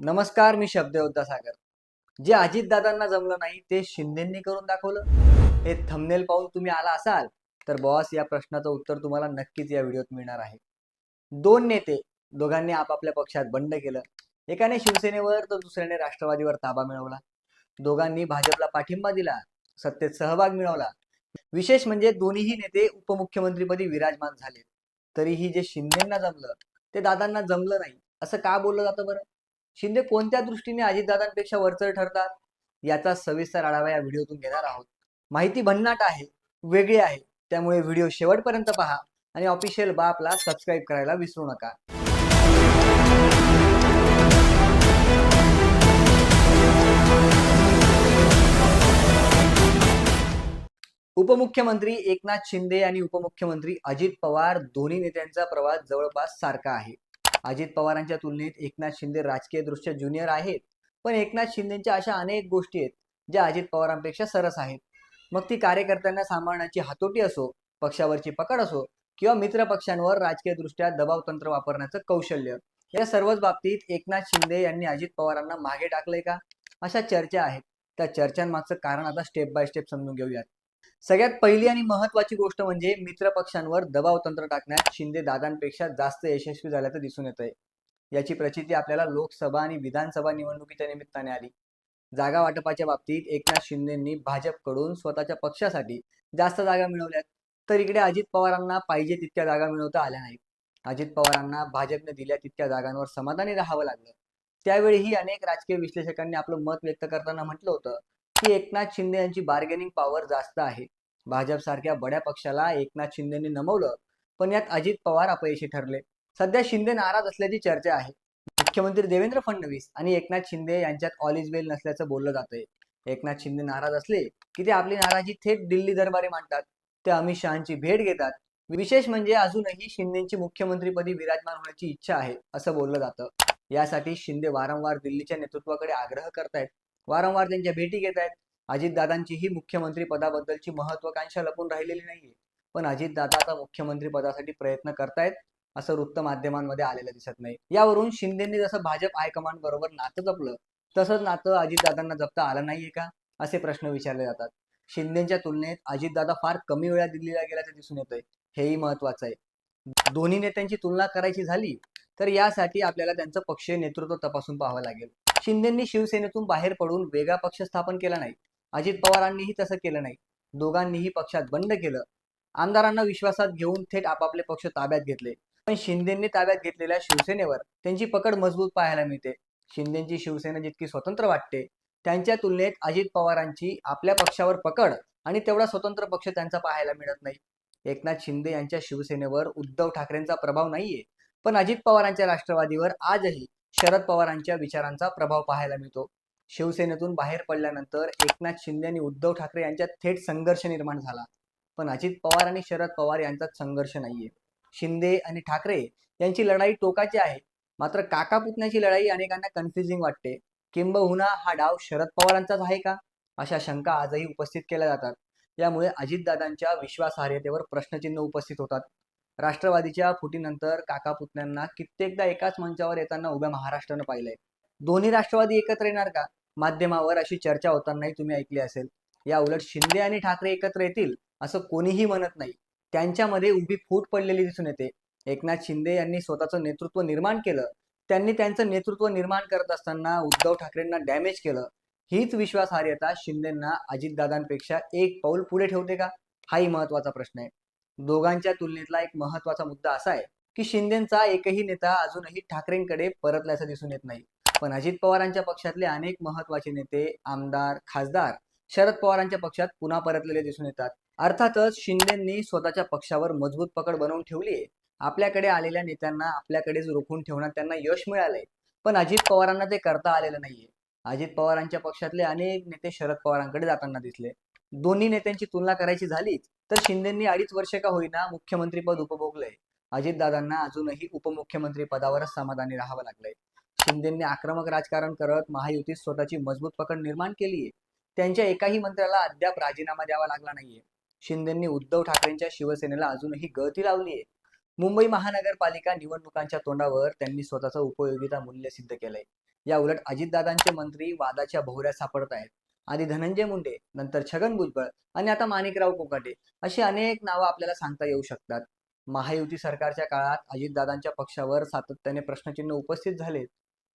नमस्कार मी शब्दयोद्धा सागर. जे अजितदादांना जमलं नाही ते शिंदेंनी करून दाखवलं. हे थंबनेल पाहून तुम्ही आला असाल तर बॉस या प्रश्नाचं उत्तर तुम्हाला नक्कीच या व्हिडिओत मिळणार आहे. दोन नेते दोघांनी आपापल्या पक्षात बंड केलं. एकाने शिवसेनेवर तर दुसऱ्याने राष्ट्रवादीवर ताबा मिळवला. दोघांनी भाजपला पाठिंबा दिला सत्तेत सहभाग मिळवला. विशेष म्हणजे दोन्हीही नेते उपमुख्यमंत्रीपदी विराजमान झाले. तरीही जे शिंदेंना जमलं ते दादांना जमलं नाही असं का बोललं जातं बरं? शिंदे कोणत्या दृष्टीने अजितदादांपेक्षा वरचर ठरतात? याचा सविस्तर आढावा या व्हिडिओतून घेणार आहोत. माहिती भन्नाट आहे वेगळी आहे. त्यामुळे व्हिडिओ शेवटपर्यंत पहा आणि ऑफिशियल बापला सबस्क्राईब करायला विसरू नका. उपमुख्यमंत्री एकनाथ शिंदे आणि उपमुख्यमंत्री अजित पवार दोन्ही नेत्यांचा प्रवास जवळपास सारखा आहे. अजित पवारांच्या तुलनेत एकनाथ शिंदे राजकीय दृष्ट्या ज्युनियर आहेत. पण एकनाथ शिंदेच्या अशा अनेक गोष्टी आहेत ज्या अजित पवारांपेक्षा सरस आहेत. मग ती कार्यकर्त्यांना सांभाळण्याची हातोटी असो पक्षावरची पकड असो किंवा मित्र पक्षांवर राजकीय दृष्ट्या दबाव तंत्र वापरण्याचं कौशल्य या सर्वच बाबतीत एकनाथ शिंदे यांनी अजित पवारांना मागे टाकलंय का? अशा चर्चा आहेत. त्या चर्चांमागचं कारण आता स्टेप बाय स्टेप समजून घेऊयात. सगळ्यात पहिली आणि महत्वाची गोष्ट म्हणजे मित्र पक्षांवर दबाव तंत्र टाकण्यात शिंदे दादांपेक्षा जास्त यशस्वी झाल्याचं दिसून येत आहे याची प्रचिती आपल्याला लोकसभा आणि विधानसभा निवडणुकीच्या निमित्ताने आली. जागा वाटपाच्या बाबतीत एकनाथ शिंदेंनी भाजपकडून स्वतःच्या पक्षासाठी जास्त जागा मिळवल्यात. तर इकडे अजित पवारांना पाहिजे तितक्या जागा मिळवता आल्या नाहीत. अजित पवारांना भाजपने दिल्या तितक्या जागांवर समाधानी राहावं लागलं. त्यावेळीही अनेक राजकीय विश्लेषकांनी आपलं मत व्यक्त करताना म्हटलं होतं की एकनाथ शिंदे यांची बार्गेनिंग पॉवर जास्त आहे. भाजप सारख्या बड्या पक्षाला एकनाथ शिंदेनी नमवलं पण यात अजित पवार अपयशी ठरले. सध्या शिंदे नाराज असल्याची चर्चा आहे. मुख्यमंत्री देवेंद्र फडणवीस आणि एकनाथ शिंदे यांच्यात ऑल इज वेल नसल्याचं बोललं जातंय. एकनाथ शिंदे नाराज असले की ते आपली नाराजी थेट दिल्ली दरबारी मांडतात. ते अमित शहाची भेट घेतात. विशेष म्हणजे अजूनही शिंदेची मुख्यमंत्रीपदी विराजमान होण्याची इच्छा आहे असं बोललं जातं. यासाठी शिंदे वारंवार दिल्लीच्या नेतृत्वाकडे आग्रह करतायत. वारंवार त्यांच्या भेटी घेत आहेत. अजितदादांचीही मुख्यमंत्री पदाबद्दलची महत्वाकांक्षा लपून राहिलेली नाहीये. पण अजितदादा आता मुख्यमंत्री पदासाठी प्रयत्न करतायत असं वृत्त माध्यमांमध्ये आलेलं दिसत नाही. यावरून शिंदेंनी जसं भाजप हायकमांड बरोबर नातं जपलं तसंच नातं अजितदादांना जपता आलं नाहीये का असे प्रश्न विचारले जातात. शिंदेच्या तुलनेत अजितदादा फार कमी वेळा दिल्लीला गेल्याचं दिसून येतंय. हेही महत्वाचं आहे. दोन्ही नेत्यांची तुलना करायची झाली तर यासाठी आपल्याला त्यांचं पक्षीय नेतृत्व तपासून पाहावं लागेल. शिंदेंनी शिवसेनेतून बाहेर पडून वेगळा पक्ष स्थापन केला नाही. अजित पवारांनीही तसं केलं नाही. दोघांनीही पक्षात बंद केलं. आमदारांना विश्वासात घेऊन थेट आपापले पक्ष ताब्यात घेतले. पण शिंदेंनी ताब्यात घेतलेल्या शिवसेनेवर त्यांची पकड मजबूत पाहायला मिळते. शिंदेची शिवसेना जितकी स्वतंत्र वाटते त्यांच्या तुलनेत अजित पवारांची आपल्या पक्षावर पकड आणि तेवढा स्वतंत्र पक्ष त्यांचा पाहायला मिळत नाही. एकनाथ शिंदे यांच्या शिवसेनेवर उद्धव ठाकरेंचा प्रभाव नाहीये. पण अजित पवारांच्या राष्ट्रवादीवर आजही शरद पवारांच्या विचारांचा प्रभाव पाहायला मिळतो. शिवसेनेतून बाहेर पडल्यानंतर एकनाथ शिंदे आणि उद्धव ठाकरे यांच्यात थेट संघर्ष निर्माण झाला. पण अजित पवार आणि शरद पवार यांच्यात संघर्ष नाहीये. शिंदे आणि ठाकरे यांची लढाई टोकाची आहे. मात्र काका पुतण्याची लढाई अनेकांना कन्फ्युजिंग वाटते. किंबहुना हा डाव शरद पवारांचाच आहे का? अशा शंका आजही उपस्थित केल्या जातात. यामुळे अजितदादांच्या विश्वासार्हतेवर प्रश्नचिन्ह उपस्थित होतात. राष्ट्रवादीच्या फुटीनंतर काका पुतण्यांना कित्येकदा एकाच मंचावर येताना उभ्या महाराष्ट्रानं पाहिलंय. दोन्ही राष्ट्रवादी एकत्र येणार का? माध्यमावर अशी चर्चा होतानाही तुम्ही ऐकली असेल. या उलट शिंदे आणि ठाकरे एकत्र येतील असं कोणीही म्हणत नाही. त्यांच्यामध्ये उभी फूट पडलेली दिसून येते. एकनाथ शिंदे यांनी स्वतःचं नेतृत्व निर्माण केलं. त्यांनी त्यांचं नेतृत्व निर्माण करत असताना उद्धव ठाकरेंना डॅमेज केलं. हीच विश्वासार्हता शिंदेना अजितदादांपेक्षा एक पाऊल पुढे ठेवते का? हाही महत्त्वाचा प्रश्न आहे. दोघांच्या तुलनेतला एक महत्त्वाचा मुद्दा असा आहे की शिंदेचा एकही नेता अजूनही ठाकरेंकडे परतल्याचं दिसून येत नाही. पण अजित पवारांच्या पक्षातले अनेक महत्त्वाचे नेते आमदार खासदार शरद पवारांच्या पक्षात पुन्हा परतलेले दिसून येतात. अर्थातच शिंदेंनी स्वतःच्या पक्षावर मजबूत पकड बनवून ठेवली आहे. आपल्याकडे आलेल्या नेत्यांना आपल्याकडेच रोखून ठेवण्यात त्यांना यश मिळालंय. पण अजित पवारांना ते करता आलेलं नाहीये. अजित पवारांच्या पक्षातले अनेक नेते शरद पवारांकडे जाताना दिसले. दोन्ही नेत्यांची तुलना करायची झालीच तर शिंदेंनी अडीच वर्षे का होईना मुख्यमंत्रीपद उपभोगलंय. अजितदादांना अजूनही उपमुख्यमंत्री पदावरच समाधानी राहावं लागलंय. शिंदेंनी आक्रमक राजकारण करत महायुतीत स्वतःची मजबूत पकड निर्माण केली आहे त्यांच्या एकाही मंत्र्याला अद्याप राजीनामा द्यावा लागला नाहीये. शिंदेंनी उद्धव ठाकरेंच्या शिवसेनेला अजूनही गळती लावली आहे मुंबई महानगरपालिका निवडणुकांच्या तोंडावर त्यांनी स्वतःचं उपयोगिता मूल्य सिद्ध केलंय. या उलट अजितदादांचे मंत्री वादाच्या भोवऱ्यात सापडत आहेत आधी धनंजय मुंडे नंतर छगन भुजबळ आणि आता माणिकराव कोकाटे अशी अनेक नावं आपल्याला सांगता येऊ शकतात. महायुती सरकारच्या काळात अजितदादांच्या पक्षावर सातत्याने प्रश्नचिन्ह उपस्थित झाले.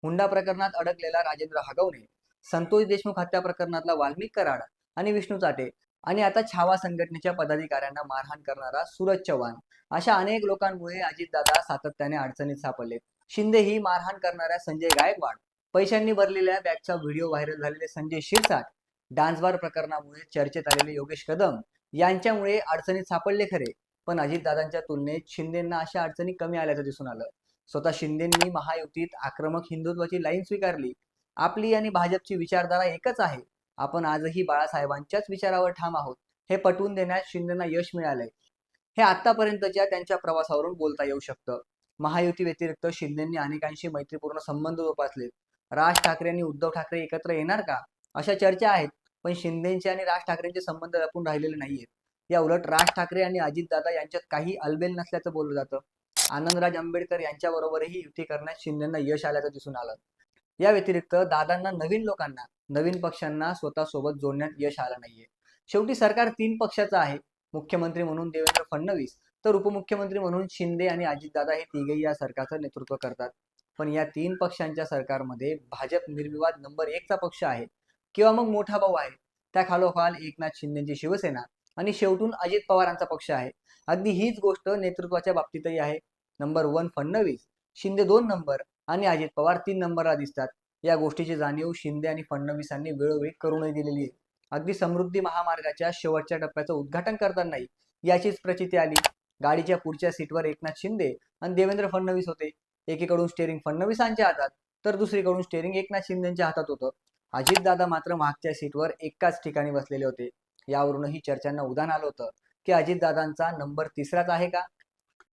हुंडा प्रकरणात अडकलेला राजेंद्र हगवणे संतोष देशमुख हत्या प्रकरणातला वाल्मिक कराड आणि विष्णू चाटे आणि आता छावा संघटनेच्या पदाधिकाऱ्यांना मारहाण करणारा सूरज चव्हाण अशा अनेक लोकांमुळे अजितदादा सातत्याने अडचणीत सापडले. शिंदे ही मारहाण करणाऱ्या संजय गायकवाड पैशांनी भरलेल्या बॅगचा व्हिडिओ व्हायरल झालेले संजय शिरसाट डान्सबार प्रकरणामुळे चर्चेत आलेले योगेश कदम यांच्यामुळे अडचणीत सापडले खरे. पण अजितदादांच्या तुलनेत शिंदेंना अशा अडचणी कमी आल्याचं दिसून आलं. स्वतः शिंदेंनी महायुतीत आक्रमक हिंदुत्वाची लाईन स्वीकारली. आपली आणि भाजपची विचारधारा एकच आहे. आपण आजही बाळासाहेबांच्याच विचारावर ठाम आहोत. हे पटवून देण्यात शिंदेना यश मिळालंय. हे आतापर्यंतच्या त्यांच्या प्रवासावरून बोलता येऊ शकतं. महायुती व्यतिरिक्त शिंदेंनी अनेकांशी मैत्रीपूर्ण संबंध जोपासले राज ठाकरे आणि उद्धव ठाकरे एकत्र येणार का? अशा चर्चा आहेत. पण शिंदेचे आणि राज ठाकरेंचे संबंध लपून राहिलेले नाहीयेत. या उलट राज ठाकरे आणि अजितदादा यांच्यात काही अलबेल नसल्याचं बोललं जातं. आनंदराज आंबेडकर यांच्याबरोबरही युती करण्यात शिंदेना यश आल्याचं दिसून आलं. या व्यतिरिक्त दादांना नवीन लोकांना नवीन पक्षांना स्वतः सोबत जोडण्यात यश आलं नाहीये. शेवटी सरकार तीन पक्षाचं आहे. मुख्यमंत्री म्हणून देवेंद्र फडणवीस तर उपमुख्यमंत्री म्हणून शिंदे आणि अजितदादा हे तिघेही या सरकारचं नेतृत्व करतात. पण या तीन पक्षांच्या सरकारमध्ये भाजप निर्विवाद नंबर एकचा पक्ष आहे. किंवा मग मोठा भाऊ आहे त्या खालोखाल एकनाथ शिंदेची शिवसेना आणि शेवटून अजित पवारांचा पक्ष आहे. अगदी हीच गोष्ट नेतृत्वाच्या बाबतीतही आहे. नंबर वन फडणवीस शिंदे दोन नंबर आणि अजित पवार तीन नंबरला दिसतात. या गोष्टीची जाणीव शिंदे आणि फडणवीसांनी वेळोवेळी करूनही दिलेली आहे. अगदी समृद्धी महामार्गाच्या शेवटच्या टप्प्याचं उद्घाटन करतानाही याचीच प्रचिती आली. गाडीच्या पुढच्या सीटवर एकनाथ शिंदे आणि देवेंद्र फडणवीस होते. एकीकडून स्टेअरिंग फडणवीसांच्या हातात तर दुसरीकडून स्टेअरिंग एकनाथ शिंदेच्या हातात होतं. अजितदादा मात्र मागच्या सीटवर एकाच ठिकाणी बसलेले होते. यावरूनही चर्चांना उदान आलं होतं की अजितदादांचा नंबर तिसराच आहे का?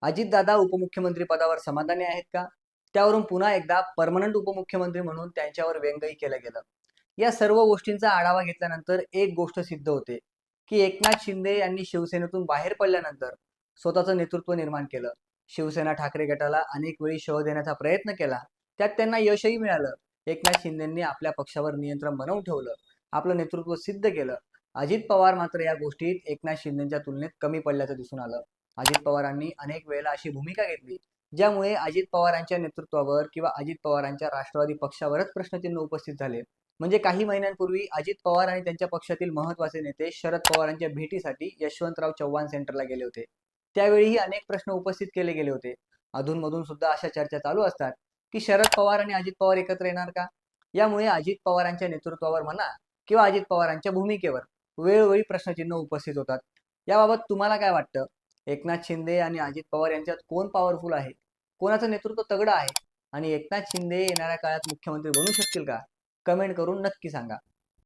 अजितदादा उपमुख्यमंत्री पदावर समाधानी आहेत का? त्यावरून पुन्हा एकदा परमनंट उपमुख्यमंत्री म्हणून त्यांच्यावर व्यंगही केलं गेलं. या सर्व गोष्टींचा आढावा घेतल्यानंतर एक गोष्ट सिद्ध होते की एकनाथ शिंदे यांनी शिवसेनेतून बाहेर पडल्यानंतर स्वतःचं नेतृत्व निर्माण केलं. शिवसेना ठाकरे गटाला अनेक वेळी शह देण्याचा प्रयत्न केला. त्यात त्यांना यशही मिळालं. एकनाथ शिंदेंनी आपल्या पक्षावर नियंत्रण बनवून ठेवलं आपलं नेतृत्व सिद्ध केलं. अजित पवार मात्र या गोष्टीत एकनाथ शिंदेच्या तुलनेत कमी पडल्याचं दिसून आलं. अजित पवारांनी अनेक वेळेला अशी भूमिका घेतली ज्यामुळे अजित पवारांच्या नेतृत्वावर किंवा अजित पवारांच्या राष्ट्रवादी पक्षावरच प्रश्नचिन्ह उपस्थित झाले. म्हणजे काही महिन्यांपूर्वी अजित पवार आणि त्यांच्या पक्षातील महत्त्वाचे नेते शरद पवारांच्या भेटीसाठी यशवंतराव चव्हाण सेंटरला गेले होते. त्यावेळीही अनेक प्रश्न उपस्थित केले गेले होते. अधूनमधून सुद्धा अशा चर्चा चालू असतात. की शरद पवार आणि अजित पवार एकत्र येणार का? यामुळे अजित पवारांच्या नेतृत्वावर म्हणा किंवा अजित पवारांच्या भूमिकेवर वेळोवेळी प्रश्नचिन्ह उपस्थित होतात. याबाबत तुम्हाला काय वाटतं? एकनाथ शिंदे आणि अजित पवार यांच्यात कोण पॉवरफुल आहे? कोणाचं नेतृत्व तगडं आहे? आणि एकनाथ शिंदे येणाऱ्या काळात मुख्यमंत्री बनू शकतील का? कमेंट करून नक्की सांगा.